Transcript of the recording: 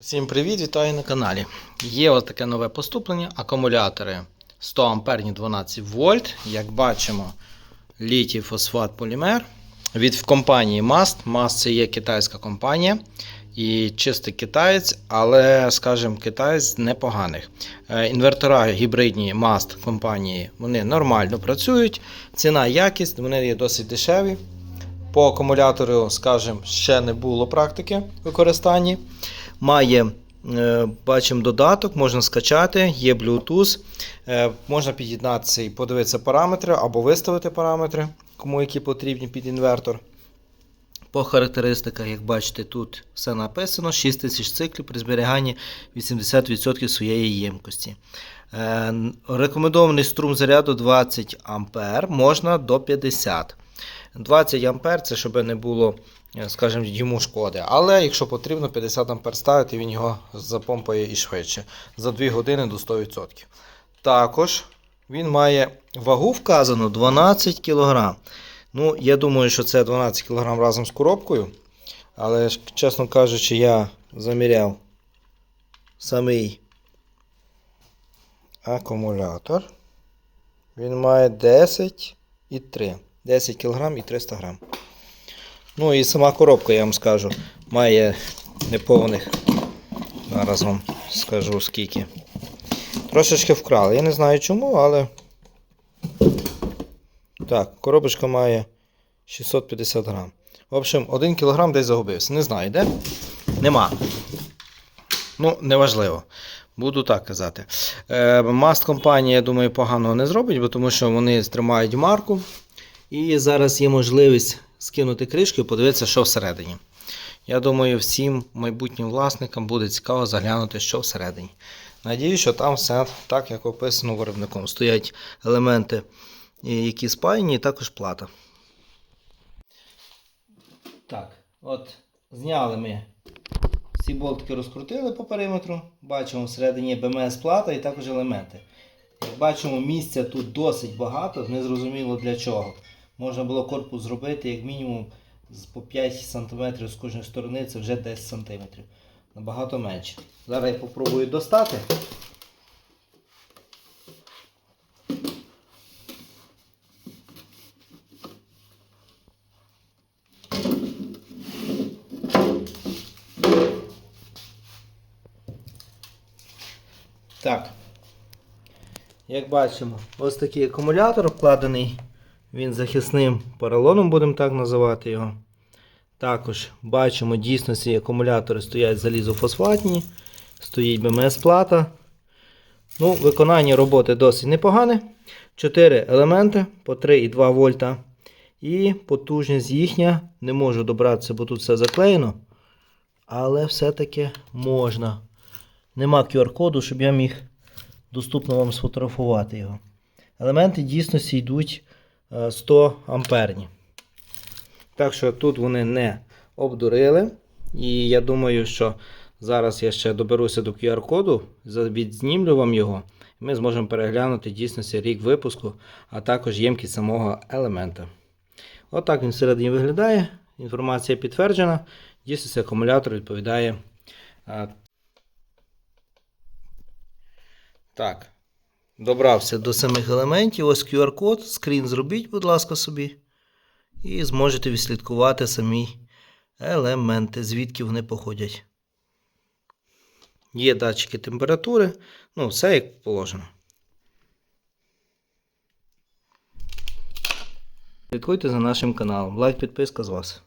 Всім привіт, вітаю на каналі. Є ось таке нове поступлення. Акумулятори 100 амперні 12 вольт. Як бачимо, літій фосфат полімер від компанії MAST. MAST це є китайська компанія. І чистий китаєць, але, скажімо, китаєць непоганих. Е, Інвертора гібридні MAST компанії вони нормально працюють. Ціна, якість, вони є досить дешеві. По акумулятору, скажімо, ще не було практики використання. Має, е, бачимо, додаток, можна скачати, є Bluetooth, е, можна під'єднатися і подивитися параметри або виставити параметри, кому які потрібні під інвертор. По характеристиках, як бачите, тут все написано: 6000 циклів при зберіганні 80% своєї ємкості. Е, Рекомендований струм заряду 20 А, можна до 50 20 А це щоб не було, е, скажімо, йому шкоди. Але якщо потрібно 50 А ставити, він його запомпає і швидше. За 2 години до 100%. Також він має вагу вказану 12 кг. Ну, я думаю, що це 12 кг разом з коробкою. Але, чесно кажучи, я заміряв самий акумулятор. Він має 10,3. 10 кг і 300 г. Ну і сама коробка, я вам скажу, має неповних. Зараз вам скажу скільки. Трошечки вкрали. Я не знаю чому, але. Так, коробочка має 650 грам. В общем, 1 кг десь загубився. Не знаю, де? Нема. Ну, неважливо. Буду так казати. Е, Маст компанія, я думаю, поганого не зробить, тому що вони тримають марку. І зараз є можливість скинути кришку і подивитися, що всередині. Я думаю, всім майбутнім власникам буде цікаво заглянути, що всередині. Надіюсь, що там все так, як описано виробником. Стоять елементи, які спаяні, і також плата. Так, от зняли ми всі болтики розкрутили по периметру. Бачимо всередині БМС плата і також елементи. Як бачимо, місця тут досить багато, незрозуміло для чого. Можна було корпус зробити як мінімум по 5 см з кожної сторони, це вже 10 см. Набагато менше. Зараз я попробую достати. Так. Як бачимо, ось такий акумулятор вкладений. Він захисним поролоном, будемо так називати його. Також бачимо, дійсно ці акумулятори стоять залізофосфатні, стоїть БМС-плата. Ну, Виконання роботи досить непогане. 4 елементи по 3,2 вольта. І потужність їхня. Не можу добратися, бо тут все заклеєно. Але все-таки можна. Нема QR-коду, щоб я міг доступно вам сфотографувати його. Елементи дійсності йдуть 100 амперні. Так що тут вони не обдурили. І я думаю, що зараз я ще доберуся до QR-коду, відзнімлю вам його. І ми зможемо переглянути дійсності рік випуску, а також ємкість самого елемента. Отак він всередині виглядає. Інформація підтверджена. Дійсності акумулятор відповідає. Так. Добрався до самих елементів. Ось QR-код. Скрін зробіть, будь ласка, собі. І зможете відслідкувати самі елементи, звідки вони походять. Є датчики температури. Ну, все як положено. Слідкуйте за нашим каналом. Лайк, підписка з вас.